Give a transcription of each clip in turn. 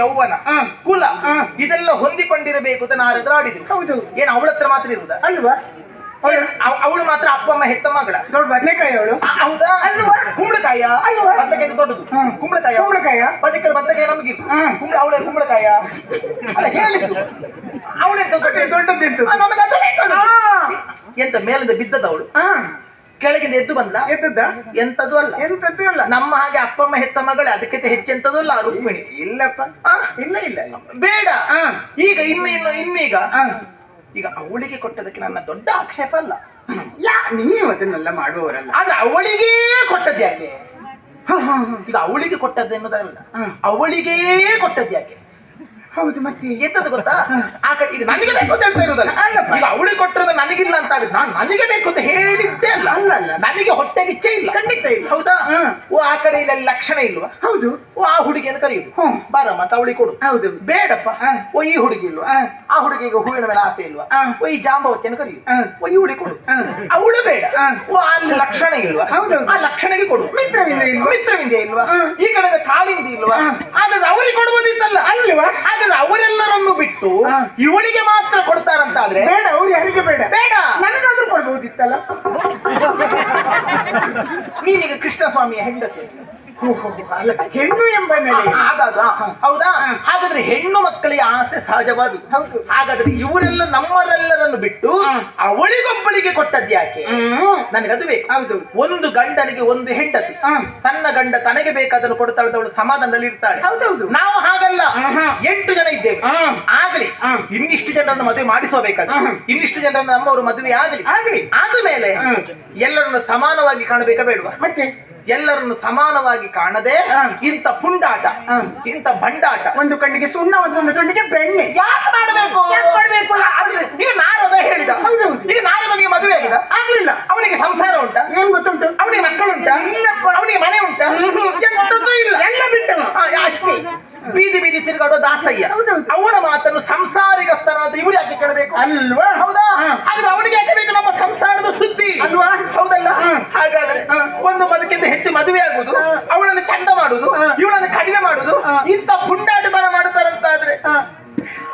ಯೌವನ ಕುಲ ಇದೆಲ್ಲ ಹೊಂದಿಕೊಂಡಿರಬೇಕು ಅಂತ ನಾರದ್ರು ಆಡಿದ್ರು ಹೌದು. ಏನು ಅವಳ ಹತ್ರ ಮಾತ್ರ ಇರುದ ಅಲ್ವಾ? ಅವಳು ಮಾತ್ರ ಅಪ್ಪ ಅಮ್ಮ ಹೆತ್ತ ಮಗಳ. ದೊಡ್ಡ ಬದನೆಕಾಯಿ ಅವಳು. ಹೌದಾ? ಅಲ್ವಾ? ಕುಂಬಳಕಾಯ? ಅಲ್ವಾ? ಬದನೆಕಾಯಿ ದೊಡ್ಡದು. ಕುಂಬಳಕಾಯ? ಕುಂಬಳಕಾಯ? ಬದನೆಕಾಯಿ ಬದನೆಕಾಯಿ ನಮಗೆ. ಕುಂಬಳ ಅವಳ ಕುಂಬಳಕಾಯ? ಅಲ್ಲ ಹೇಳಿದ್ದು. ಅವಳೆಂತ ಅದೇ ದೊಡ್ಡದೆಂತ ನಮಗೆ ಅದು. ಎಂತ ಮೇಲಿಂದ ಬಿದ್ದದ ಅವಳು? ಹಾ. ಕೆಳಗಿಂದ ಎದ್ದು ಬಂದ್ಲ? ಎದ್ದದ್ದ? ಎಂತದ್ದು ಅಲ್ಲ. ಎಂತದ್ದು ಅಲ್ಲ. ನಮ್ಮ ಹಾಗೆ ಅಪ್ಪ ಅಮ್ಮ ಹೆತ್ತ ಮಗಳೇ ಅದಕ್ಕಿಂತ ಹೆಚ್ಚೆಂತದ್ದು ಅಲ್ಲ ರುಕ್ಮಿಣಿ. ಇಲ್ಲಪ್ಪ. ಇಲ್ಲ ಇಲ್ಲ ಬೇಡ. ಈಗ ಇನ್ನು ಇನ್ನು ಇನ್ನೀಗ. ಈಗ ಅವಳಿಗೆ ಕೊಟ್ಟದಕ್ಕೆ ನನ್ನ ದೊಡ್ಡ ಆಕ್ಷೇಪ ಅಲ್ಲ. ಯಾ ನೀವು ಅದನ್ನೆಲ್ಲ ಮಾಡುವವರಲ್ಲ. ಆದ್ರೆ ಅವಳಿಗೆ ಕೊಟ್ಟದ್ದು ಯಾಕೆ? ಹ, ಹ, ಹ. ಈಗ ಅವಳಿಗೆ ಕೊಟ್ಟದ್ದು ಎನ್ನುವುದಲ್ಲ. ಅವಳಿಗೆ ಅವಳಿಗೇ ಕೊಟ್ಟದ್ದು ಯಾಕೆ? ಹೌದು ಮತ್ತೆ? ಎಂತದ್ದು ಗೊತ್ತಾ? ಆ ಕಡೆ ಈಗ ನನಗೆ ಬೇಕು ಅಂತ ಹೇಳ್ತಾ ಇರೋದಲ್ಲ. ಅಲ್ಲಪ್ಪ. ಈಗ ಅವಳಿಗೆ ಕೊಟ್ಟಿರೋದು ನನಗಿಲ್ಲ ಅಂತ ಆಗುತ್ತೆ. ನಾನು ನನಗೆ ಬೇಕು ಅಂತ ಹೇಳಿದ್ದೆ ಅಲ್ಲ. ಅಲ್ಲ, ಅಲ್ಲ. ನನಗೆ ಹೊಟ್ಟೆಗೆ ಇಚ್ಛೆ ಇಲ್ಲ. ಖಂಡಿತ ಇಲ್ಲ. ಹೌದಾ. ಓ ಆ ಕಡೆ ಇಲ್ಲ ಲಕ್ಷಣ ಇಲ್ವಾ? ಹೌದು. ಓ ಆ ಹುಡುಗಿಯನ್ನು ಕರೆಯುದು. ಬಾರಮ್ಮ ಅಂತ ಅವಳಿಗೆ ಕೊಡು. ಹೌದು. ಬೇಡಪ್ಪ. ಓ ಈ ಹುಡುಗಿ ಇಲ್ವಾ? ಆ ಹುಡುಗಿಗೆ ಹೂವಿನ ಮೇಲೆ ಆಸೆ ಇಲ್ವಾ. ಓ ಈ ಜಾಂಬವತಿಯನ್ನು ಕರೆಯು ಹ. ಓ ಈ ಹುಡುಗಿ ಕೊಡು. ಅವಳು ಬೇಡ. ಓ ಅಲ್ಲಿ ಲಕ್ಷಣ ಇಲ್ವಾ? ಹೌದು ಆ ಲಕ್ಷಣಗೆ ಕೊಡು. ಮಿತ್ರವಿಂದ ಇಲ್ವಾ? ಮಿತ್ರವಿಂದ ಇಲ್ವಾ. ಈ ಕಡೆ ಕಾಲಿಂದ ಇಲ್ವಾ? ಆದ್ರೆ ಅವಳಿ ಅವರಿಗೆ ಕೊಡುವುದಿತ್ತಲ್ಲ. ಅಲ್ವಾ? ಹಾಗಾದ್ರೆ ಅವರೆಲ್ಲರನ್ನು ಬಿಟ್ಟು. ಇವಳಿಗೆ ಮಾತ್ರ ಕೊಡ್ತಾರಂತಾದ್ರೆ? ಬೇಡ ಅವ್ರು ಯಾರಿಗೆ ಬೇಡ? ಬೇಡ. ನನಗಾದ್ರೂ ಕೊಡ್ಬಹುದಿತ್ತಲ್ಲ ನೀನೀಗ ಕೃಷ್ಣ ಸ್ವಾಮಿಯ ಹೆಂಡತಿ. ಅಲ್ಲ ಹೆಣ್ಣು ಎಂಬ ನೆಲೆ. ಹೌದಾ? ಹಾಗಾದ್ರೆ ಹೆಣ್ಣು ಮಕ್ಕಳಿಗೆ ಆಸೆ ಸಹಜವಾದು. ಹೌದು. ಹಾಗಾದ್ರೆ ಇವರೆಲ್ಲ ನಮ್ಮರೆಲ್ಲರನ್ನು ಬಿಟ್ಟು. ಅವಳಿಗೊಬ್ಬಳಿಗೆ ಕೊಟ್ಟದ್ದು ಯಾಕೆ. ನನಗದು ಬೇಕು. ಹೌದು. ಒಂದು ಗಂಡನಿಗೆ ಒಂದು ಹೆಂಡತಿ. ತನ್ನ ಗಂಡ ತನಗೆ ಬೇಕಾದನ್ನು ಕೊಡ್ತಾಳೆ ಅವಳು ಸಮಾಧಾನದಲ್ಲಿ ಇರ್ತಾಳೆ. ಹೌದೌದು. ನಾವು ಹಾಗಲ್ಲ. ಎಂಟು ಜನ ಇದ್ದೇವೆ. ಆಗಲಿ. ಇನ್ನಿಷ್ಟು ಜನರನ್ನು ಮದುವೆ ಮಾಡಿಸೋಬೇಕಾದ್ರೆ. ಇನ್ನಿಷ್ಟು ಜನರನ್ನು ನಮ್ಮವರು ಮದುವೆ ಆಗಲಿ. ಆಗಲಿ. ಆದ್ಮೇಲೆ ಮೇಲೆ ಎಲ್ಲರನ್ನು ಸಮಾನವಾಗಿ ಕಾಣಬೇಕಾ ಬೇಡವಾ? ಮತ್ತೆ? ಎಲ್ಲರನ್ನು ಸಮಾನವಾಗಿ ಕಾಣದೆ ಇಂತ ಇಂಥ ಪುಂಡಾಟ ಇಂತ ಇಂಥ ಬಂಡಾಟ ಒಂದು ಕಣ್ಣಿಗೆ ಸುಣ್ಣ ಒಂದೊಂದು ಕಣ್ಣಿಗೆ ಬೆಣ್ಣೆ. ಯಾಕೆ ಮಾಡಬೇಕು? ಮಾಡಬೇಕು? ಈಗ ನಾರದ ಹೇಳಿದ. ಹೌದು ಈಗ ನಾರದನಿಗೆ ಮದುವೆ ಆಗಿದ? ಆಗ್ಲಿಲ್ಲ. ಅವನಿಗೆ ಸಂಸಾರ ಉಂಟ? ಏನ್ ಗೊತ್ತುಂಟು? ಅವನಿಗೆ ಮಕ್ಕಳುಂಟಾ. ಅವನಿಗೆ ಮನೆ ಉಂಟ? ಎಂತದ್ದು ಇಲ್ಲ. ಎಲ್ಲ ಬಿಟ್ಟನು. ಅಷ್ಟೇ. ಬೀದಿ ಬೀದಿ ತಿರುಗಾಡೋ ದಾಸಯ್ಯ. ಅವನ ಮಾತನ್ನು ಸಂಸಾರಿಗಸ್ತನಾದ ಇವರು ಯಾಕೆ ಕೇಳಬೇಕು ಅಲ್ವಾ ಹೌದಾ. ಹಾಗಾದ್ರೆ ಅವನಿಗೆ ಯಾಕೆ ಬೇಕು ನಮ್ಮ ಸಂಸಾರದ ಸುದ್ದಿ ಅಲ್ವಾ? ಹೌದಲ್ಲ. ಹಾಗಾದ್ರೆ. ಒಂದು ಮದಕ್ಕಿಂತ ಹೆಚ್ಚು ಮದುವೆ ಆಗುದು ಹ. ಅವಳನ್ನು ಚಂದ ಮಾಡುದು ಹ. ಇವಳನ್ನು ಕಡಿಮೆ ಮಾಡುದು ಇಂತ ಇಂಥ ಪುಂಡಾಟತನ ಮಾಡುತ್ತಾರಂತಾದ್ರೆ.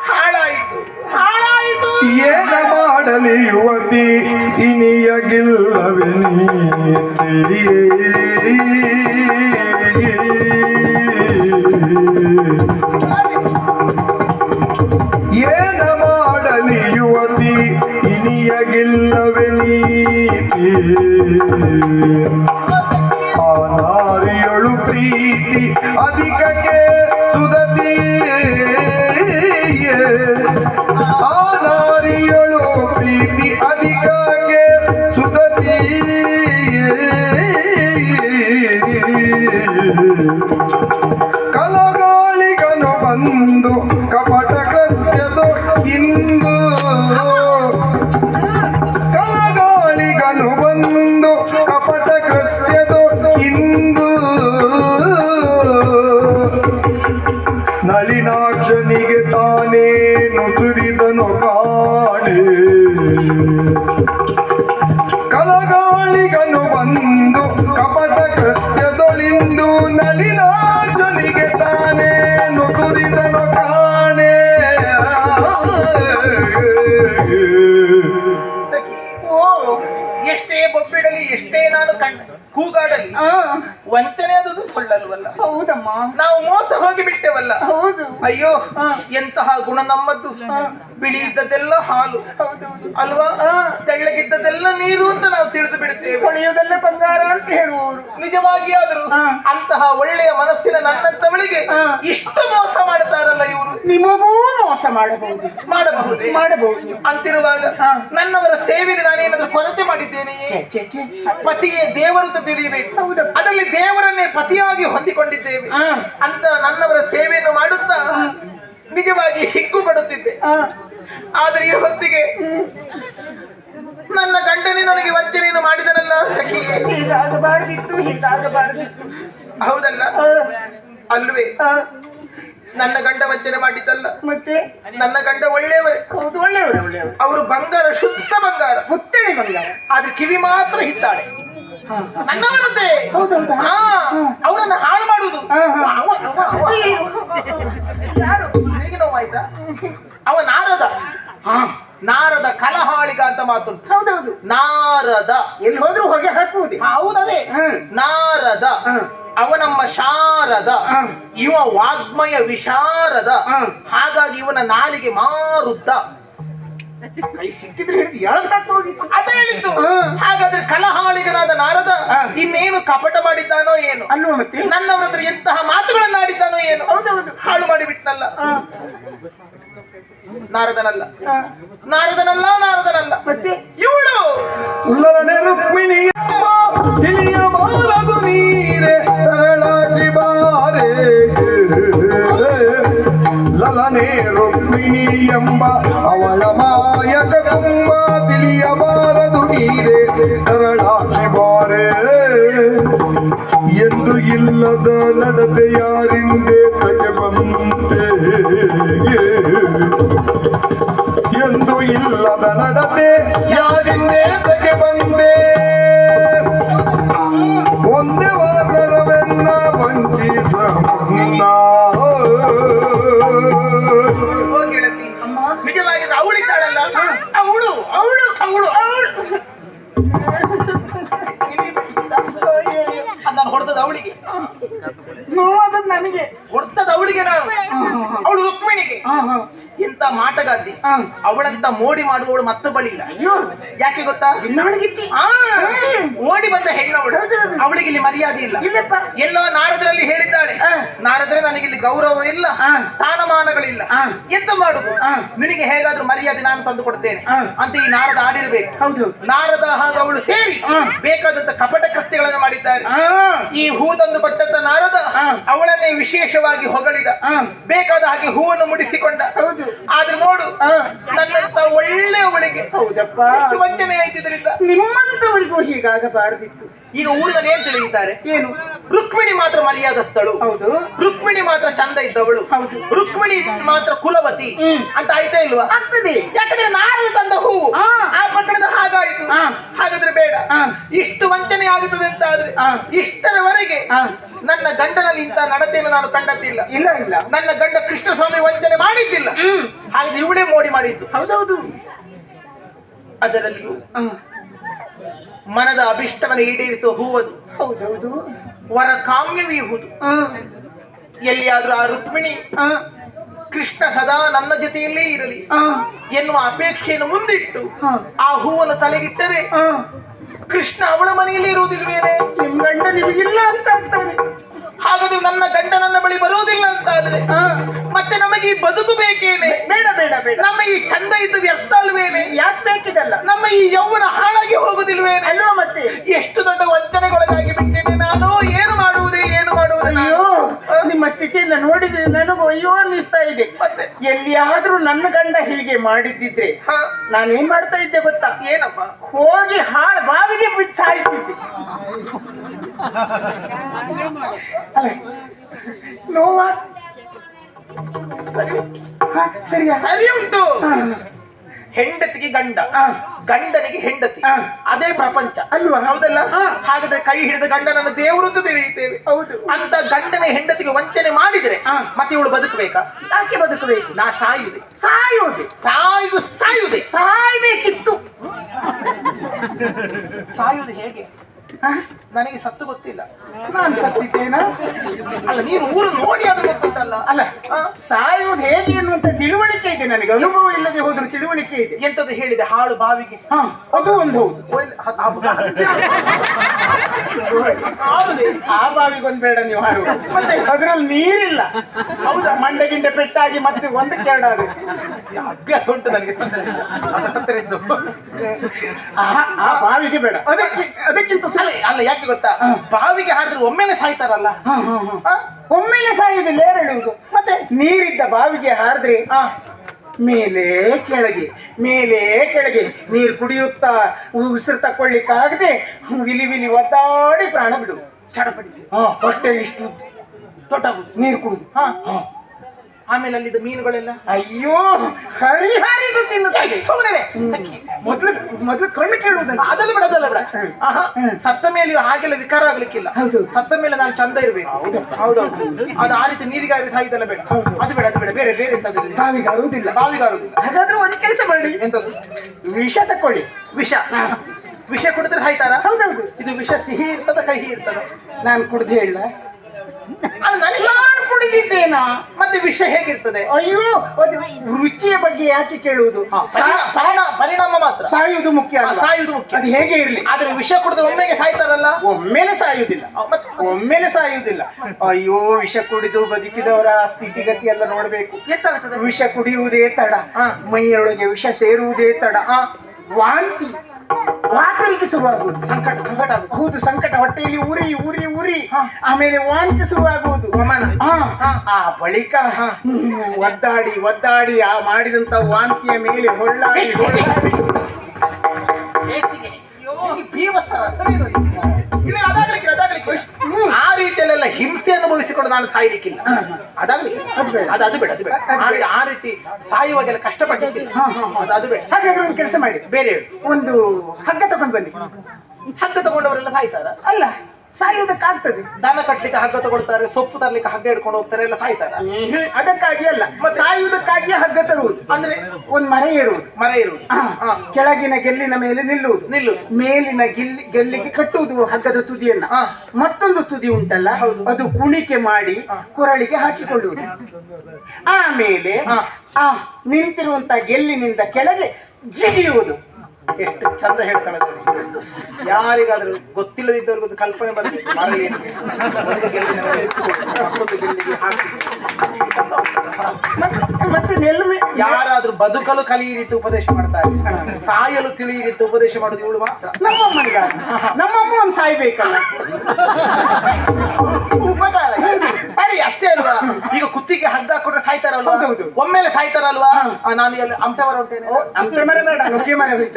ಹಾಳಾಯಿತು ಹಾಳಾಯಿತು ಏನ ಮಾಡಲಿ ಯುವತಿ ಇನಿಯಗಿಲ್ಲವೆ ಏನ ಇನಿಯಗಿಲ್ಲವೆ ನೀತಿ ಆ ನಾರಿಯಳು ಪ್ರೀತಿ ಅಧಿಕಕ್ಕೆ ನಮ್ಮದ್ದು ಬಿಳಿ ಇದ್ದದ್ದೆಲ್ಲ ಹಾಲು. ಅಲ್ವಾ? ತೆಳ್ಳಗಿದ್ದದೆಲ್ಲ ನೀರು ಅಂತ ನಾವು ತಿಳಿದು ಬಿಡುತ್ತೇವೆ. ಹೊಳೆಯುವುದಲ್ಲೇ ಬಂಗಾರ ಅಂತ ಹೇಳುವವರು. ನಿಜವಾಗಿ ಆದರೂ ಅಂತಹ ಒಳ್ಳೆಯ ಮನಸ್ಸಿನ ನನ್ನಂತವಳಿಗೆ. ಇಷ್ಟು ಮೋಸ ಮಾಡುತ್ತಾರಲ್ಲ ಇವರು? ನಿಮಗೂ ಮೋಸ ಮಾಡಬಹುದು. ಮಾಡಬಹುದು? ಮಾಡಬಹುದು. ಅಂತಿರುವಾಗ. ನನ್ನವರ ಸೇವೆಗೆ ನಾನೇನಾದ್ರೂ ಕೊರತೆ ಮಾಡಿದ್ದೇನೆ. ಪತಿಯೇ ದೇವರು ಅಂತ ತಿಳಿಯಬೇಕು. ಅದರಲ್ಲಿ ದೇವರನ್ನೇ ಪತಿಯಾಗಿ ಹೊಂದಿಕೊಂಡಿದ್ದೇವೆ. ಅಂತ ನನ್ನವರ ಸೇವೆಯನ್ನು ಮಾಡುತ್ತಾ ನಿಜವಾಗಿ ಹಿಗ್ಗು ಪಡುತ್ತಿದ್ದೆ. ಆ, ಆದರೆ ಈ ಹೊತ್ತಿಗೆ ನನ್ನ ಗಂಡನೇ ನನಗೆ ವಂಚನೆಯನ್ನು ಮಾಡಿದನಲ್ಲ ಸಖಿ ಹೀಗಾಗಬಾರ್ದಿತ್ತು ಹೀಗಾಗಬಾರ್ದಿತ್ತು. ಹೌದಲ್ಲ? ಅಲ್ವೇ? ನನ್ನ ಗಂಡ ವಂಚನೆ ಮಾಡಿದ್ದಲ್ಲ. ಮತ್ತೆ? ನನ್ನ ಗಂಡ ಒಳ್ಳೆಯವರೇ. ಹೌದು ಒಳ್ಳೆಯವರು ಅವರು ಬಂಗಾರ ಶುದ್ಧ ಬಂಗಾರ. ಹುತ್ತಣಿ ಬಂಗಾರ. ಆದ್ರೆ ಕಿವಿ ಮಾತ್ರ ಹಿತ್ತಾಳೆ. ಹಾ, ನನ್ನವರದ್ದೇ ಹೌದೌದಾ? ಅವರನ್ನ ಹಾಳು ಮಾಡುವುದು ಯಾರು? ಹೇಗೆ ನೋವಾಯ್ತಾ ಅವ ನಾರದ. ನಾರದ ಕಲಹಾಳಿಗ ಅಂತ ಮಾತು ಹೌದೌದು ನಾರದ. ಎಲ್ಲಿ ಹೋದ್ರು ಹೊಗೆ ಹಾಕುವುದೇ. ಹೌದದೇ. ನಾರದ. ಅವನಮ್ಮ ಅವ ನಮ್ಮ ಶಾರದ. ಇವ ವಾಗ್ಮಯ ವಿಶಾರದ. ಹಾಗಾಗಿ ಇವನ ನಾಲಿಗೆ ಮಾರುದ್ದ ಕೈ ಸಿಕ್ಕಿದ್ರೆ ಹಿಡಿದು ತಕ್ಕ ಹೋಗಿತ್ತು ಅದೇ ಹೇಳಿದ್ದು. ಹಾಗಾದ್ರೆ ಕಲಹಾಳಿಗನಾದ ನಾರದ. ಇನ್ನೇನು ಕಪಟ ಮಾಡಿದ್ದಾನೋ ಏನು? ಅಲ್ವಾ ಮತ್ತೆ? ನನ್ನವರ ಹತ್ರ ಎಂತಹ ಮಾತುಗಳನ್ನ ಆಡಿದ್ದಾನೋ ಏನು? ಹೌದೌದು. ಹಾಳು ಮಾಡಿಬಿಟ್ನಲ್ಲ. ನಾರದನಲ್ಲ. ನಾರದನಲ್ಲ ನಾರದನಲ್ಲ. ಮತ್ತೆ? ಇವಳು ಲಲನೆ ರುಕ್ಮಿಣಿ ಎಂಬ ತಿಳಿಯಬಾರದು ನೀರೆ ತರಳಾಜಿ ಬಾರೆ. ಲಲನೆ ರುಕ್ಮಿಣಿ ಎಂಬ ಅವಳ ಮಾಯಕ ತುಂಬ ತಿಳಿಯಬಾರದು ನೀರೆ. ತರಳಾಜಿ ಬಾರೆ. ಎಂದು ಇಲ್ಲದ ನಡತೆ ನನಗೆ ಕೊಡ್ತದ ಅವಳಿಗೆ ನಾನು. ಅವಳು ರುಕ್ಮಿಣಿಗೆ. ಹಾ. ಮಾಟಗಾತಿ. ಅವಳಂತ ಮೋಡಿ ಮಾಡುವವಳು ಮತ್ತೊಬ್ಬಳಿಲ್ಲ ಯಾಕೆ ಗೊತ್ತಾ? ಓಡಿ ಬಂದ ಹೆಣ್ಣವಳು. ಅವಳಿಗೆ ಇಲ್ಲಿ ಮರ್ಯಾದೆ ಇಲ್ಲ. ಇಲ್ಲಪ್ಪ. ಎಲ್ಲೋ ನಾರದರಲ್ಲಿ ಹೇಳಿದ್ದಾಳೆ. ನಾರದ್ರೆ ನನಗೆ ಇಲ್ಲಿ ಗೌರವ ಇಲ್ಲ ಸ್ಥಾನಮಾನಗಳಿಲ್ಲ. ಎಂತ ಮಾಡುದು. ನಿನಗೆ ಹೇಗಾದ್ರೂ ಮರ್ಯಾದೆ ನಾನು ತಂದು ಕೊಡ್ತೇನೆ. ಅಂತ ಈ ನಾರದ ಆಡಿರ್ಬೇಕು. ಹೌದು. ನಾರದ ಹಾಗೆ ಅವಳು ಸೇರಿ. ಬೇಕಾದಂತ ಕಪಟ ಕೃತ್ಯಗಳನ್ನು ಮಾಡಿದ್ದಾರೆ. ಆ, ಈ ಹೂ ತಂದು ಕೊಟ್ಟಂತ ನಾರದ. ಅವಳನ್ನೇ ವಿಶೇಷವಾಗಿ ಹೊಗಳಿದ. ಬೇಕಾದ ಹಾಗೆ ಹೂವನ್ನು ಮುಡಿಸಿಕೊಂಡ. ಹೌದು. ಆದ್ರೆ ನೋಡು ನನ್ನಂತ ಒಳ್ಳೆಯವಳಿಗೆ ಹೌದಪ್ಪ. ಎಷ್ಟು ವಂಚನೆ ಆಯ್ತಿದ್ರಿಂದ ನಿಮ್ಮಂತವರಿಗೂ ಹೀಗಾಗಬಾರದಿತ್ತು. ಈಗ ಊರಿನಲ್ಲಿ ಏನ್ ತಿಳಿಯುತ್ತಾರೆ? ಏನು? ರುಕ್ಮಿಣಿ ಮಾತ್ರ ಮರ್ಯಾದಸ್ಥಳು ಹೌದು. ರುಕ್ಮಿಣಿ ಮಾತ್ರ ಚಂದ ಇದ್ದವಳು. ಹೌದು. ರುಕ್ಮಿಣಿ ಮಾತ್ರ ಕುಲವತಿ. ಹ್ಮ್. ಅಂತ ಆಯ್ತಾ ಇಲ್ವಾ? ಆಗ್ತದೆ. ಯಾಕಂದ್ರೆ ನಾರದ ತಂದ ಹೂವು. ಆ. ಪಟ್ಟಣದ ಹಾಗಾಯಿತು. ಹಾಗಾದ್ರೆ ಬೇಡ. ಇಷ್ಟು ವಂಚನೆ ಆಗುತ್ತದೆ ಅಂತ ಆದ್ರೆ. ಇಷ್ಟರವರೆಗೆ. ನನ್ನ ಗಂಡನಲ್ಲಿ ಇಂತ ನಡತೆಯನ್ನು ನಾನು ಕಂಡದ್ದಿಲ್ಲ ಇಲ್ಲ ಇಲ್ಲ. ನನ್ನ ಗಂಡ ಕೃಷ್ಣಸ್ವಾಮಿ ವಂಚನೆ ಮಾಡಿದ್ದಿಲ್ಲ. ಹಾಗೆ ಇವಳೇ ಮೋಡಿ ಮಾಡಿದ್ದು. ಹೌದೌದು. ಅದರಲ್ಲಿಯೂ ಮನದ ಅಭಿಷ್ಟವನ್ನು ಈಡೇರಿಸುವ ಹೂವದು. ಹೌದೌದು. ವರ ಕಾಮ್ಯವೀಹುದು ಎಲ್ಲಿಯಾದ್ರೂ ಆ ರುಕ್ಮಿಣಿ ಕೃಷ್ಣ ಸದಾ ನನ್ನ ಜೊತೆಯಲ್ಲೇ ಇರಲಿ. ಎನ್ನುವ ಅಪೇಕ್ಷೆಯನ್ನು ಮುಂದಿಟ್ಟು. ಆ ಹೂವನ್ನು ತಲೆಗಿಟ್ಟರೆ. ಕೃಷ್ಣ ಅವಳ ಮನೆಯಲ್ಲಿ ಇರುವುದಿಲ್ವೇನೆ ನಿಮ್ಮ ಗಂಡ ನಿಮಗಿಲ್ಲ ಅಂತ ಆಗ್ತಾನೆ. ಹಾಗಾದ್ರೆ ನನ್ನ ಗಂಡ ನನ್ನ ಬಳಿ ಬರುವುದಿಲ್ಲ ಅಂತ ಆದ್ರೆ ಮತ್ತೆ ನಮಗೆ ಈ ಬದುಕು ಬೇಕೇನೆ? ಬೇಡ ಬೇಡ ಬೇಡ. ನಮ್ಮ ಈ ಚಂದ ಇದ್ದು ವ್ಯರ್ಥ ಅಲ್ವೇನೆ? ಯಾಕೆ ಬೇಕಿದಲ್ಲ? ನಮ್ಮ ಈ ಯೌವನ ಹಾಳಾಗಿ ಹೋಗುದಿಲ್ವೇನೆ ಅಲ್ವಾ ಮತ್ತೆ. ಎಷ್ಟು ದೊಡ್ಡ ವಂಚನೆಗೊಳಗಾಗಿ ಬಿಟ್ಟಿದೆ ನಾನು? ಏನು ಮಾಡುವುದೇ ಏನು ಮಾಡುವುದೇ ಅಯ್ಯೋ ನಿಮ್ಮ ಸ್ಥಿತಿಯನ್ನ ನೋಡಿದ್ರೆ ನನಗೂ ಅಯ್ಯೋ ಅನ್ನಿಸ್ತಾ ಇದೆ. ಮತ್ತೆ? ಎಲ್ಲಿಯಾದ್ರೂ ನನ್ನ ಗಂಡ ಹೀಗೆ ಮಾಡಿದ್ದಿದ್ರೆ ಹಾ? ನಾನೇನ್ ಮಾಡ್ತಾ ಇದ್ದೆ ಗೊತ್ತಾ? ಏನಪ್ಪ? ಹೋಗಿ ಹಾಳು ಬಾವಿಗೆ ಅಲ್ಲ, ನೋವಾ ಸರಿ ಸರಿ. ಉಂಟು. ಹೆಂಡತಿಗೆ ಗಂಡ. ಗಂಡನಿಗೆ ಹೆಂಡತಿ. ಅದೇ ಪ್ರಪಂಚ. ಅಲ್ವಾ? ಹೌದಲ್ಲ. ಹಾಗಾದ್ರೆ ಕೈ ಹಿಡಿದ ಗಂಡನನ್ನು ದೇವರು ಅಂತ ತಿಳಿಯುತ್ತೇವೆ. ಹೌದು. ಅಂತ ಗಂಡನ ಹೆಂಡತಿಗೆ ವಂಚನೆ ಮಾಡಿದ್ರೆ. ಮತ್ತೆ ಇವಳು ಬದುಕಬೇಕಾ? ಯಾಕೆ ಬದುಕಬೇಕು? ನಾ ಸಾಯುದೆ ಸಾಯುವುದೇ. ಸಾಯುದು ಸಾಯುದೆ ಸಾಯ್ಬೇಕಿತ್ತು. ಸಾಯುದು ಹೇಗೆ? ನನಗೆ ಸತ್ತು ಗೊತ್ತಿಲ್ಲ. ನಾನು ಸತ್ತಿದ್ದೇನ? ಅಲ್ಲ ನೀನು ಊರು ನೋಡಿ ಅದು ಗೊತ್ತುಂಟಲ್ಲ. ಅಲ್ಲ? ಸಾಯುವುದು ಹೇಗೆ ಅನ್ನುವಂತ ತಿಳುವಳಿಕೆ ಇದೆ ನನಗೆ. ಅನುಭವ ಇಲ್ಲದೆ ಹೋದ್ರು ತಿಳುವಳಿಕೆ ಇದೆ. ಎಂತದ್ದು ಹೇಳಿದೆ? ಹಾಳು ಬಾವಿಗೆ. ಹ ಅದು ಒಂದು ಹೌದು. ಆ ಬಾವಿಗೊಂದು ಬೇಡ ನೀವು ಮತ್ತೆ? ಅದ್ರಲ್ಲಿ ನೀರಿಲ್ಲ. ಹೌದಾ? ಮಂಡೆ ಗಿಂಡೆ ಪೆಟ್ಟಾಗಿ ಮತ್ತೆ ಒಂದಕ್ಕೆ ಎರಡಾದ್ರೆ ಅಭ್ಯಾಸ ಉಂಟು ನನಗೆ. ಹತ್ತಿರ ಇದ್ದು. ಆ ಆ ಬಾವಿಗೆ ಬೇಡ. ಅದಕ್ಕೆ ಅದಕ್ಕಿಂತ ಅಲ್ಲ ಅಲ್ಲ ಯಾಕೆ ಗೊತ್ತಾ? ಬಾವಿಗೆ ಹಾರಿದ್ರೆ ಒಮ್ಮೆಲೆ ಸಾಯ್ತಾರಲ್ಲ? ಒಮ್ಮೆಲೆ ಸಾಯುವುದಿಲ್ಲ ಏರಳುವುದು ಮತ್ತೆ? ನೀರಿದ್ದ ಬಾವಿಗೆ ಹಾರಿದ್ರೆ ಹ. ಮೇಲೆ ಕೆಳಗೆ ಮೇಲೆ ಕೆಳಗೆ ನೀರು ಕುಡಿಯುತ್ತಾ ಉಸಿರು ತಕ್ಕೊಳ್ಳಿಕ್ಕಾಗದೆ ವಿಲಿ ವಿಲಿ ಒದ್ದಾಡಿ ಪ್ರಾಣ ಬಿಡು. ಚಡಪಡಿಸಿ. ಹಾ. ಹೊಟ್ಟೆ ಇಷ್ಟು ದೊಡ್ಡ ನೀರು ಕುಡಿದು. ಹಾ. ಆಮೇಲೆ ಅಲ್ಲಿದ್ದ ಮೀನುಗಳೆಲ್ಲ? ಅಯ್ಯೋ ಹರಿ ಹರಿದು ತಿನ್ನುತ್ತದೆ ಸುಮ್ಮನೆ ಮೊದ್ಲು ಮೊದ್ಲು ಕಣ್ಣು ಕೇಳುವುದಲ್ಲ. ಅದಲ್ಲ ಬಿಡ ಅದಲ್ಲ ಬಿಡ. ಆಹಾ, ಸತ್ತ ಮೇಲೆ ಹಾಗೆಲ್ಲ ವಿಕಾರ ಆಗ್ಲಿಕ್ಕಿಲ್ಲ. ಸತ್ತ ಮೇಲೆ ನಾನು ಚಂದ ಇರ್ಬೇಕು. ಹೌದೌದು ಅದು ಆ ರೀತಿ ನೀರಿಗೆ ಹಾರಿದ ಹಾಗಿದೆಲ್ಲ ಬೇಡ. ಅದು ಬೇಡ ಅದು ಬೇಡ. ಬೇರೆ ಬೇರೆ ಎಂತದ್ರಲ್ಲಿ ಬಾವಿಗೆ ಅರುವುದಿಲ್ಲ ಬಾವಿಗಾರುದಿಲ್ಲ ಹಾಗಾದ್ರೆ ಒಂದು ಕೆಲಸ ಮಾಡಿ. ಎಂತದ್ದು ವಿಷ ತಕೊಳ್ಳಿ ವಿಷ. ವಿಷ ಕುಡಿದ್ರೆ ಸಾಯ್ತಾರ? ಹೌದೌದು. ಇದು ವಿಷ ಸಿಹಿ ಇರ್ತದ ಕಹಿ ಇರ್ತದ? ನಾನು ಕುಡ್ದು ಹೇಳ. ಕುಡಿದಿದ್ದೇನಾ ಮತ್ತೆ ವಿಷ ಹೇಗಿರ್ತದೆ? ಅಯ್ಯೋ ಅದು ರುಚಿಯ ಬಗ್ಗೆ ಯಾಕೆ ಕೇಳುವುದು? ಹಾ, ಸಾ- ಪರಿಣಾಮ- ಮಾತ್ರ. ಸಾಯುವುದು ಮುಖ್ಯ ಅಲ್ಲ. ಸಾಯುವುದು ಮುಖ್ಯ. ಅದು ಹೇಗೆ ಇರಲಿ? ಆದ್ರೆ ವಿಷ ಕುಡಿದ್ರೆ ಒಮ್ಮೆಗೆ ಸಾಯ್ತಾರಲ್ಲ? ಒಮ್ಮೆನೆ ಸಾಯುವುದಿಲ್ಲ. ಮತ್ತೆ ಒಮ್ಮೆಲೆ ಸಾಯುವುದಿಲ್ಲ. ಅಯ್ಯೋ ವಿಷ ಕುಡಿದು ಬದುಕಿದವರ ಸ್ಥಿತಿಗತಿ ಎಲ್ಲ ನೋಡ್ಬೇಕು. ಎಂತಾಗ್ತದೆ ವಿಷ ಕುಡಿಯುವುದೇ ತಡ. ಮೈಯೊಳಗೆ ವಿಷ ಸೇರುವುದೇ ತಡ. ವಾಂತಿ. ವಾಕರಿಕೆ ಶುರುವಾಗುವುದು ಸಂಕಟ ಸಂಕಟ ಆಗುತ್ತೆ ಹೌದು ಸಂಕಟ ಹೊಟ್ಟೆಯಲ್ಲಿ ಉರಿ ಉರಿ ಉರಿ ಆಮೇಲೆ ವಾಂತಿ ಶುರುವಾಗುವುದು ಗಮನ. ಆ ಬಳಿಕ ಒದ್ದಾಡಿ ಒದ್ದಾಡಿ ಆ ಮಾಡಿದಂತ ವಾಂತಿಯ ಮೇಲೆ ಹೊಳ್ಳಾಡಿ ಹೊಳ್ಳಾಡಿ ರಸವೇ ನೋಡಿ. ಇಲ್ಲ, ಅದಾಗ್ಲಿಕ್ಕೆ ಅದಾಗ್ಲಿಕ್ಕಿಲ್ಲ. ಆ ರೀತಿಯಲ್ಲೆಲ್ಲ ಹಿಂಸೆ ಅನುಭವಿಸಿಕೊಂಡು ನಾನು ಸಾಯ್ಲಿಕ್ಕಿಲ್ಲ. ಅದಾಗ್ಲಿಕ್ಕೆ ಅದು ಬೇಡ. ಅದು ಬೇಡ ಅದು ಬೇಡ. ಆ ರೀ- ಆ ರೀತಿ ಸಾಯುವಾಗೆಲ್ಲ ಕಷ್ಟಪಟ್ಟಿಲ್ಲ. ಅದು ಅದು ಬೇಡ. ಹಾಗಾದ್ರೆ ಒಂದು ಕೆಲಸ ಮಾಡಿ. ಬೇರೆ ಹೇಳು. ಒಂದು ಹಗ್ಗ ತಗೊಂಡ್ ಬನ್ನಿ. ಹಗ್ಗ ತಗೊಂಡವರೆಲ್ಲ ಸಾಯ್ತಾರ? ಅಲ್ಲ ಸಾಯೋದಕ್ಕಾಗ್ತದೆ ದಾನ ಕಟ್ಲಿಕ್ಕೆ ಹಗ್ಗ ತಗೊಳ್ತಾರೆ ಸೊಪ್ಪು ತರ್ಲಿಕ್ಕೆ ಹಗ್ಗ ಹಿಡ್ಕೊಂಡು ಹೋಗ್ತಾರೆ ಎಲ್ಲ ಸಾಯ್ತಾರ? ಅದಕ್ಕಾಗಿ ಅಲ್ಲ ಸಾಯುವುದಕ್ಕಾಗಿಯೇ ಹಗ್ಗ ತರುವುದು. ಅಂದ್ರೆ ಒಂದು ಮರ ಇರುವುದು. ಮರ ಇರುವುದು. ಕೆಳಗಿನ ಗೆಲ್ಲಿನ ಮೇಲೆ ನಿಲ್ಲುವುದು. ನಿಲ್ಲುವುದು. ಮೇಲಿನ ಗೆಲ್ಲಿ ಗೆಲ್ಲಿಗೆ ಕಟ್ಟುವುದು ಹಗ್ಗದ ತುದಿಯನ್ನ. ಮತ್ತೊಂದು ತುದಿ ಉಂಟಲ್ಲ ಅದು ಕುಣಿಕೆ ಮಾಡಿ ಕೊರಳಿಗೆ ಹಾಕಿಕೊಳ್ಳುವುದು. ಆಮೇಲೆ. ಆ ನಿಂತಿರುವಂತ ಗೆಲ್ಲಿನಿಂದ ಕೆಳಗೆ ಜಿಗಿಯುವುದು. ಎಷ್ಟು ಚಂದ ಹೇಳ್ತಾಳೆ. ಯಾರಿಗಾದ್ರೂ ಗೊತ್ತಿಲ್ಲದಿದ್ದವ್ರಿಗೆ ಒಂದು ಕಲ್ಪನೆ ಬರಬೇಕು ಮರ ಏನು ಒಂದು ಗೆಲ್ಲಿನ ಮತ್ತೊಂದು ಗೆಲ್ಲಿಗೆ ಹಾಕಿ ಮತ್ತೆ- ಮತ್ತೆ ನೆಲ್ಲು ಮೇ- ಯಾರಾದ್ರೂ ಬದುಕಲು ಕಲಿಯಿರಿತು ಉಪದೇಶ ಮಾಡ್ತಾರೆ ಸಾಯಲು ತಿಳಿಯಿರಿತು ಉಪದೇಶ ಮಾಡೋದು ಇವಳು ಮಾತ್ರ. ನಮ್ಮಮ್ಮನಿಗ ನಮ್ಮಮ್ಮ ಒಂದು ಸಾಯ್ಬೇಕಲ್ಲ. ಅಷ್ಟೇ ಅಲ್ವಾ? ಈಗ ಕುತ್ತಿಗೆ ಹಗ್ಗ ಹಾಕೊಂಡ್ರೆ ಸಾಯ್ತಾರಲ್ವಾ. ಒಮ್ಮೆಲೆ ಸಾಯ್ತಾರಲ್ವಾ? ಆ, ನಾನು ಎಲ್ಲ ಅಮಟವರ ಹೊಂಟೇನೆ ಅಂತೆ ಮರ ಬೇಡ ನುಗ್ಗೆ ಮರ ನೋಡಿ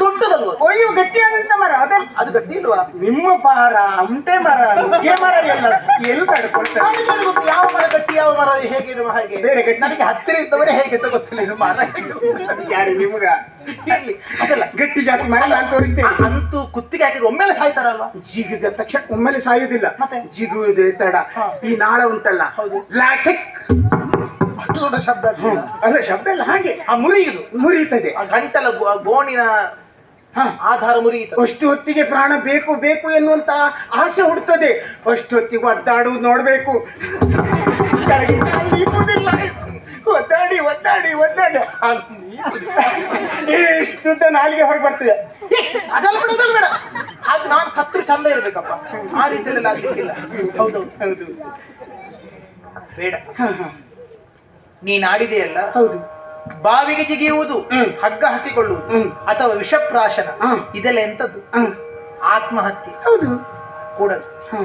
ದೊಡ್ಡದಲ್ವಾ? ಅಯ್ಯೋ ಗಟ್ಟಿಯಾದಂತ ಮರ ಅದೇ ಅದು ಗಟ್ಟಿ ಇಲ್ವಾ? ನಿಮ್ಮ ಪಾರ ಅಂತೆ ಮರ ನುಗ್ಗೆ ಮರ ಎಲ್ಲ ಎಲ್ಲಿ ತಡ್ಕೊಳ್ತಾರೆ? ಯಾವ ಮರ ಗಟ್ಟಿ ಯಾವ ಮರ ಹೇಗೆ ಹಾಗೆ. ನನಗೆ ಹತ್ತಿರ ಇದ್ದವರೇ ಹೇಗೆ ಅಂತ ಗೊತ್ತಿಲ್ಲ ಇದು ಮರ ಯಾರು ನಿಮ್ಗ? ಇರ್ಲಿ. ಅದಲ್ಲ ಗಟ್ಟಿ ಜಾತಿ ಮರ ನಾನು ತೋರಿಸ್ತೇನೆ. ಅಂತೂ ಕುತ್ತಿಗೆ ಹಾಕಿದ್ರೆ ಒಮ್ಮೆಲೆ ಸಾಯ್ತಾರಲ್ಲ ಜಿಗಿದ ತಕ್ಷಣ ಒಮ್ಮೆಲೆ ಸಾಯುವುದಿಲ್ಲ. ಮತ್ತೆ? ಜಿಗುವುದೇ ತಡ. ಈ ನಾಳ ಉಂಟಲ್ಲ. ಲಾಟಿಕ್. ಅಷ್ಟು ದೊಡ್ಡ ಶಬ್ದ ಅದು. ಅಲ್ಲ ಶಬ್ದ ಎಲ್ಲ ಹಾಗೆ. ಆ ಮುರಿಯುದು. ಮುರಿಯುತ್ತದೆ. ಆ ಗಂಟಲ ಗೋ- ಗೋಣಿನ ಹಾ. ಆಧಾರ ಮುರಿಯುತ್ತದೆ. ಅಷ್ಟು ಹೊತ್ತಿಗೆ ಪ್ರಾಣ ಬೇಕು ಬೇಕು ಎನ್ನುವಂತ ಆಸೆ ಹುಡ್ತದೆ ಅಷ್ಟು ಹೊತ್ತಿಗೆ ಒದ್ದಾಡುವುದು ನೋಡ್ಬೇಕು. ಒದ್ದಾಡಿ ಒದ್ದಾಡಿ ಒದ್ದಾಡಿ ಒದ್ದಾಡಿ. ಇಷ್ಟುದ್ದ ನಾಲಿಗೆ ಹೊರಗೆ ಬರ್ತೀಯ? ಅದಲ್ಲ ಬೇಡ ಅದಲ್ಲ ಬೇಡ. ಅದು ನಾನು ಸತ್ರು ಚಂದ ಇರ್ಬೇಕಪ್ಪ. ಆ ರೀತಿಯಲ್ಲಿ ಆಗ್ಲಿಕ್ಕಿಲ್ಲ. ಹೌದು. ಹೌದು. ಬೇಡ. ನೀನ್ ಆಡಿದೆಯಲ್ಲ ಹೌದು. ಬಾವಿಗೆ ಜಿಗಿಯುವುದು. ಹಗ್ಗ ಹಾಕಿಕೊಳ್ಳುವುದು ಅಥವಾ ವಿಷಪ್ರಾಶನ ಹ್ಮ್. ಇದೆಲ್ಲ ಎಂತದ್ದು? ಆತ್ಮಹತ್ಯೆ. ಹೌದು. ಕೂಡದು. ಹಾ,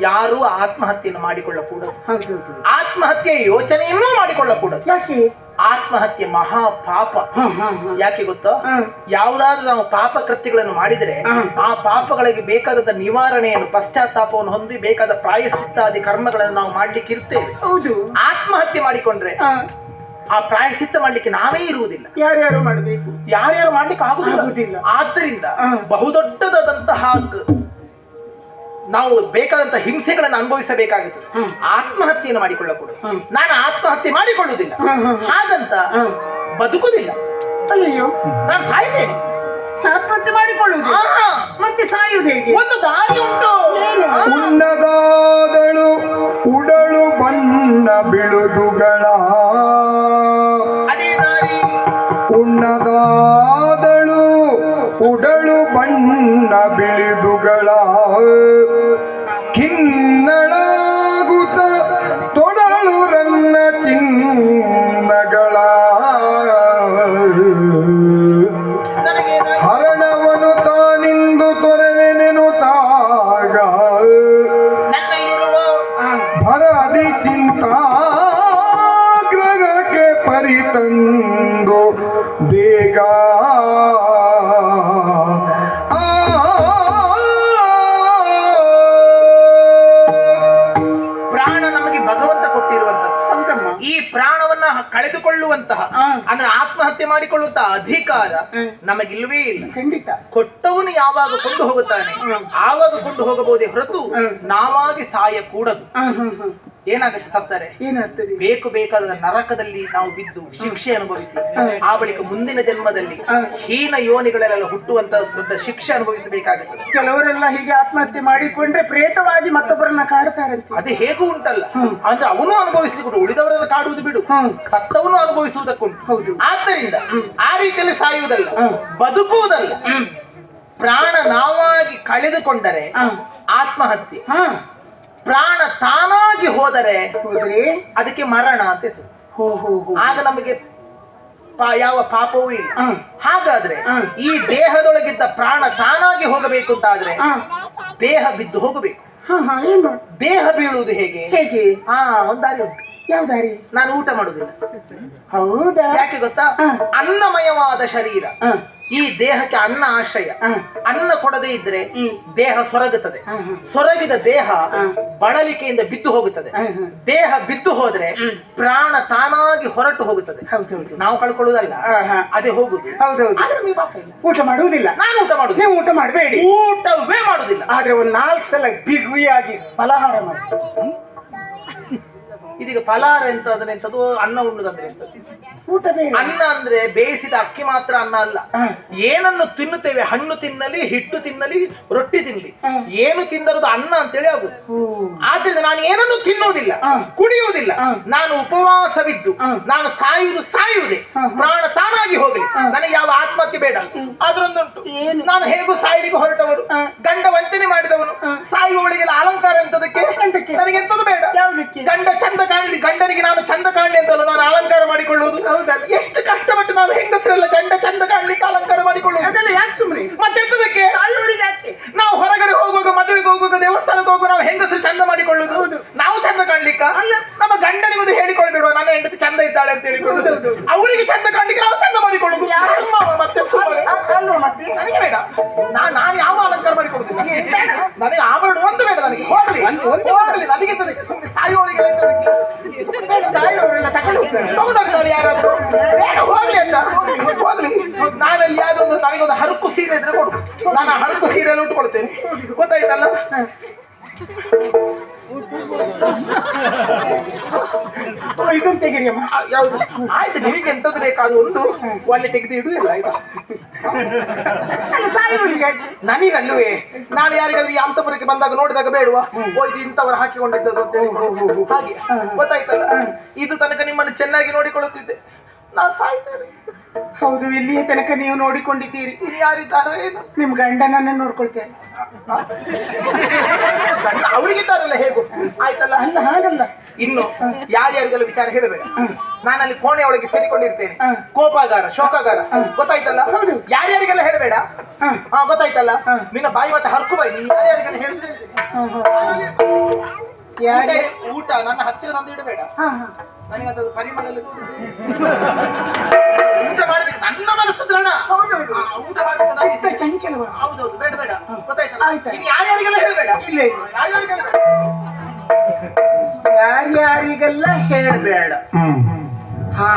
ಯಾರು ಆತ್ಮಹತ್ಯೆಯನ್ನು ಮಾಡಿಕೊಳ್ಳಕೂಡದು. ಆತ್ಮಹತ್ಯೆ ಯೋಚನೆಯನ್ನೂ ಮಾಡಿಕೊಳ್ಳಕೂಡದು. ಯಾಕೆ? ಆತ್ಮಹತ್ಯೆ ಮಹಾ ಪಾಪ. ಯಾಕೆ ಗೊತ್ತೋ? ಯಾವ್ದಾದ್ರು ನಾವು ಪಾಪ ಕೃತ್ಯಗಳನ್ನು ಮಾಡಿದರೆ ಆ ಪಾಪಗಳಿಗೆ ಬೇಕಾದ ನಿವಾರಣೆಯನ್ನು ಪಶ್ಚಾತ್ತಾಪವನ್ನು ಹೊಂದಿ ಬೇಕಾದ ಪ್ರಾಯಶ್ಚಿತ್ತಾದಿ ಕರ್ಮಗಳನ್ನು ನಾವು ಮಾಡ್ಲಿಕ್ಕೆ ಇರ್ತೇವೆ. ಹೌದು. ಆತ್ಮಹತ್ಯೆ ಮಾಡಿಕೊಂಡ್ರೆ ಆ ಪ್ರಾಯಶ್ಚಿತ್ತ ಮಾಡ್ಲಿಕ್ಕೆ ನಾವೇ ಇರುವುದಿಲ್ಲ. ಯಾರ್ಯಾರು ಮಾಡಬೇಕು? ಯಾರ್ಯಾರು ಮಾಡ್ಲಿಕ್ಕೆ ಆಗುದಿಲ್ಲ. ಆದ್ದರಿಂದ. ಬಹುದೊಡ್ಡದಾದಂತಹ ನಾವು ಬೇಕಾದಂತ ಹಿಂಸೆಗಳನ್ನು ಅನುಭವಿಸಬೇಕಾಗುತ್ತದೆ ಹ್ಮ್. ಆತ್ಮಹತ್ಯೆಯನ್ನು ಮಾಡಿಕೊಳ್ಳಕೂಡದು. ನಾನು ಆತ್ಮಹತ್ಯೆ ಮಾಡಿಕೊಳ್ಳುವುದಿಲ್ಲ. ಹಾಗಂತ. ಬದುಕುದಿಲ್ಲ ಅಯ್ಯೋ ನಾನು ಸಾಯ್ತೇನೆ ಆತ್ಮಹತ್ಯೆ ಮಾಡಿಕೊಳ್ಳುವುದು ಮತ್ತೆ ಸಾಯುವುದು ಹೇಗೆ? ಒಂದು ದಾರಿ ಉಂಟು. ಉಣ್ಣದಾದಳು ಉಡಳು ಬಣ್ಣ ಬಿಳುದುಗಳ. ಅದೇ ದಾರಿ. ಉಣ್ಣದಾದಳು ಉಡಳು ಬಣ್ಣ ಬಿಳಿದುಗಳ. ಆತ್ಮಹತ್ಯೆ ಅಧಿಕಾರ. ನಮಗಿಲ್ವೇ ಇಲ್ಲ ಖಂಡಿತ ಕೊಟ್ಟವನು ಯಾವಾಗ ಕೊಂಡು ಹೋಗುತ್ತಾನೆ. ಆವಾಗ ಕೊಂಡು ಹೋಗಬಹುದೇ ಹೊರತು ನಾವಾಗಿ ಸಾಯ ಕೂಡದು. ಏನಾಗುತ್ತೆ ಸತ್ತರೆ? ಏನಾಗ್ತದೆ? ಬೇಕು ಬೇಕಾದ ನರಕದಲ್ಲಿ ನಾವು ಬಿದ್ದು ಶಿಕ್ಷೆ ಅನುಭವಿಸಿ. ಆ ಬಳಿಕ ಮುಂದಿನ ಜನ್ಮದಲ್ಲಿ ಹೀನ ಯೋನಿಗಳೆಲ್ಲ ಹುಟ್ಟುವಂತ ದೊಡ್ಡ ಶಿಕ್ಷೆ ಅನುಭವಿಸಬೇಕಾಗುತ್ತದೆ ಕೆಲವರೆಲ್ಲ ಹೀಗೆ ಆತ್ಮಹತ್ಯೆ ಮಾಡಿಕೊಂಡ್ರೆ ಪ್ರೇತವಾಗಿ ಮತ್ತೊಬ್ಬರನ್ನ ಕಾಡ್ತಾರೆ ಅದು ಹೇಗೂ ಉಂಟಲ್ಲ. ಅಂದ್ರೆ ಅವನು ಅನುಭವಿಸಲಿಕ್ಕೆ ಉಳಿದವರನ್ನ ಕಾಡುವುದು ಬಿಡು. ಸತ್ತವನು ಅನುಭವಿಸುವುದಕ್ಕುಂಟು ಹೌದು. ಆದ್ದರಿಂದ ಆ ರೀತಿಯಲ್ಲಿ ಸಾಯುವುದಲ್ಲ. ಬದುಕುವುದಲ್ಲ. ಪ್ರಾಣ ನಾವಾಗಿ ಕಳೆದುಕೊಂಡರೆ. ಆತ್ಮಹತ್ಯೆ. ಪ್ರಾಣ ತಾನಾಗಿ ಹೋದರೆ ಹೋದ್ರೆ ಅದಕ್ಕೆ ಮರಣ ಅಂತ ಹೆಸರು. ಹೋ ಹೋ ಹೋ. ಆಗ ನಮಗೆ ಯಾವ ಪಾಪವೂ ಇಲ್ಲ. ಹಾಗಾದ್ರೆ. ಈ ದೇಹದೊಳಗಿದ್ದ ಪ್ರಾಣ ತಾನಾಗಿ ಹೋಗಬೇಕು ಅಂತಾದ್ರೆ. ದೇಹ ಬಿದ್ದು ಹೋಗಬೇಕು. ಏನು? ದೇಹ ಬೀಳುವುದು ಹೇಗೆ? ಹೇಗೆ? ಹಾ ಒಂದಾರಿ ದಾರಿ ಉಂಟು. ಯಾವ ದಾರಿ? ನಾನು ಊಟ ಮಾಡುದಿಲ್ಲ ಹೌದಾ? ಯಾಕೆ ಗೊತ್ತಾ? ಅನ್ನಮಯವಾದ ಶರೀರ. ಈ ದೇಹಕ್ಕೆ ಅನ್ನ ಆಶ್ರಯ. ಅನ್ನ ಕೊಡದೇ ಇದ್ರೆ ದೇಹ ಸೊರಗುತ್ತದೆ. ಸೊರಗಿದ ದೇಹ ಬಳಲಿಕೆಯಿಂದ ಬಿದ್ದು ಹೋಗುತ್ತದೆ. ದೇಹ ಬಿದ್ದು ಹೋದ್ರೆ ಪ್ರಾಣ ತಾನಾಗಿ ಹೊರಟು ಹೋಗುತ್ತದೆ. ನಾವು ಕಳ್ಕೊಳ್ಳುವುದಲ್ಲ. ಅದೇ ಹೋಗುದು ಊಟ ಮಾಡುವುದಿಲ್ಲ. ನಾನು ಊಟ ಮಾಡುದು ನೀವು ಊಟ ಮಾಡಬೇಡಿ. ಊಟವೇ ಮಾಡುದಿಲ್ಲ ಆದ್ರೆ ಒಂದು ನಾಲ್ಕು ಸಲ ಬಿಗುವಿಯಾಗಿ ಫಲಹಾರ ಮಾಡಿ. ಇದೀಗ ಫಲಹಾರ ಎಂತ ಅಂದ್ರೆ ಎಂತದು ಅನ್ನ ಉಣ್ಣುದಂದ್ರೆ ಎಂತದ್ದು ಊಟ ಬೇರೆ ಅನ್ನ ಅಂದ್ರೆ ಬೇಯಿಸಿದ ಅಕ್ಕಿ ಮಾತ್ರ ಅನ್ನ ಅಲ್ಲ ಹ. ಏನನ್ನು ತಿನ್ನುತ್ತೇವೆ ಹಣ್ಣು ತಿನ್ನಲಿ ಹಿಟ್ಟು ತಿನ್ನಲಿ ರೊಟ್ಟಿ ತಿನ್ನಲಿ ಹ. ಏನು ತಿಂದರದು ಅನ್ನ ಅಂತೇಳಿ ಆಗುದು ಓ. ಆದ್ರಿಂದ ನಾನು ಏನನ್ನು ತಿನ್ನುವುದಿಲ್ಲ ಹ. ಕುಡಿಯುವುದಿಲ್ಲ ಹ. ನಾನು ಉಪವಾಸವಿದ್ದು ಹ. ನಾನು ಸಾಯುವುದು ಸಾಯುವುದೇ ಹ. ಪ್ರಾಣ ತಾನಾಗಿ ಹೋಗಲಿ ನನಗೆ ಯಾವ ಆತ್ಮಹತ್ಯೆ ಬೇಡ ಅದರೊಂದುಂಟು ಏನು? ನಾನು ಹೇಗೂ ಸಾಯಲಿಕ್ಕೆ ಹೊರಟವರು ಹ. ಗಂಡ ವಂಚನೆ ಮಾಡಿದವನು. ಸಾಯುವವಳಿಗೆಲ್ಲ ಅಲಂಕಾರ ಎಂತದಕ್ಕೆ ಎಂತಕ್ಕೆ? ನನಗೆ ಎಂತದು ಬೇಡ ಯಾವುದಕ್ಕೆ? ಗಂಡ ಚಂದ ಕಾಣಲಿ ಗಂಡನಿಗೆ ನಾನು ಚಂದ ಕಾಣಲಿ ಅಂತಲ್ಲ ನಾನು ಅಲಂಕಾರ ಮಾಡಿಕೊಳ್ಳುವುದು ಹೌದಾ? ಎಷ್ಟು ಕಷ್ಟಪಟ್ಟು ನಾವು ಹೆಂಗಸರೆಲ್ಲ ಗಂಡ ಚಂದ ಕಾಣ್ಲಿಕ್ಕೆ ಕೊಡು ನಾನು ಹರಕು ಸೀರೆಯಲ್ಲಿ ಉಟ್ಕೊಳ್ತೇನೆ. ಗೊತ್ತಾಯ್ತಲ್ಲ? ಇದನ್ನು ತೆಗೀರಿ ಅಮ್ಮ ಯಾವುದು? ಆಯ್ತು ನಿಮಗೆ ಎಂಥದ್ದು ಬೇಕಾದ ಒಂದು. ಒಲೆ ತೆಗೆದು ಇಡು ಇಲ್ಲ ಆಯ್ತಾ. ಅಲ್ಲ ಸಾಯೋರಿಗೆ ಯಾಕೆ ನನಗಲ್ಲವೇ? ನಾಳೆ ಯಾರಿಗಾದ್ರೂ ಈ ಅಂತಪುರಕ್ಕೆ ಬಂದಾಗ ನೋಡಿದಾಗ ಬೇಡುವ? ಓ ಇಂಥವ್ರು ಹಾಕಿಕೊಂಡಿದ್ದರು ಅಂತ ಹೇಳಿ. ಹಾಗೆ. ಗೊತ್ತಾಯ್ತಲ್ಲ? ಇದು ತನಕ ನಿಮ್ಮನ್ನು ಚೆನ್ನಾಗಿ ನೋಡಿಕೊಳ್ಳುತ್ತಿದ್ದೆ. ನಾ ಸಾಯ್ತೇನೆ. ಹೌದು ಇಲ್ಲಿಯ ತನಕ ನೀವು ನೋಡಿಕೊಂಡಿದ್ದೀರಿ. ಇಲ್ಲಿ ಯಾರಿದ್ದಾರೋ ಏನು. ನಿಮ್ ಗಂಡನನ್ನ ನೋಡ್ಕೊಳ್ತೇನೆ. ಅವರಿಗಿದ್ದಾರಲ್ಲ ಹೇಗೂ. ಆಯ್ತಲ್ಲ? ಅಲ್ಲ ಹಾಗಲ್ಲ. ಇನ್ನು ಯಾರ್ಯಾರಿಗೆಲ್ಲ ವಿಚಾರ ಹೇಳಬೇಡ. ನಾನಲ್ಲಿ ಕೋಣೆ ಒಳಗೆ ಸೇರಿಕೊಂಡಿರ್ತೇನೆ. ಕೋಪಾಗಾರ ಶೋಕಾಗಾರ. ಗೊತ್ತಾಯ್ತಲ್ಲ. ಯಾರ್ಯಾರಿಗೆಲ್ಲ ಹೇಳಬೇಡ? ಹ. ಗೊತ್ತಾಯ್ತಲ್ಲ? ನಿನ್ನ ಬಾಯಿ ಮತ್ತೆ ಹರ್ಕು ಬಾಯಿ. ನೀನು ಯಾರ್ಯಾರಿಗೆಲ್ಲ ಹೇಳಿದ್ರೆ ಊಟ ನನ್ನ ಹತ್ತಿರ ತಂದು ಇಡಬೇಡ. ಹಾ ಹಾ ನನಗೆ ಪರಿಮಳ ಎಲ್ಲ ಊಟ ಮಾಡಬೇಕು ನನ್ನ ಮನಸ್ಸು ದೃಢ ಹೌದೌದು. ಆ, ಊಟ ಮಾಡಬೇಕು ಚಿತ್ತ ಚಂಚಲವ ಹೌದೌದು ಬೇಡ ಬೇಡ. ಗೊತ್ತಾಯ್ತಲ್ಲ? ಆಯ್ತು. ಇನ್ನು ಯಾರ್ಯಾರಿಗೆಲ್ಲ ಹೇಳಬೇಡ? ಇಲ್ಲ ಯಾರ್ಯಾರಿಗೆಲ್ಲ ಯಾರ್ಯಾರಿಗೆಲ್ಲ ಹೇಳಬೇಡ? ಹಾ.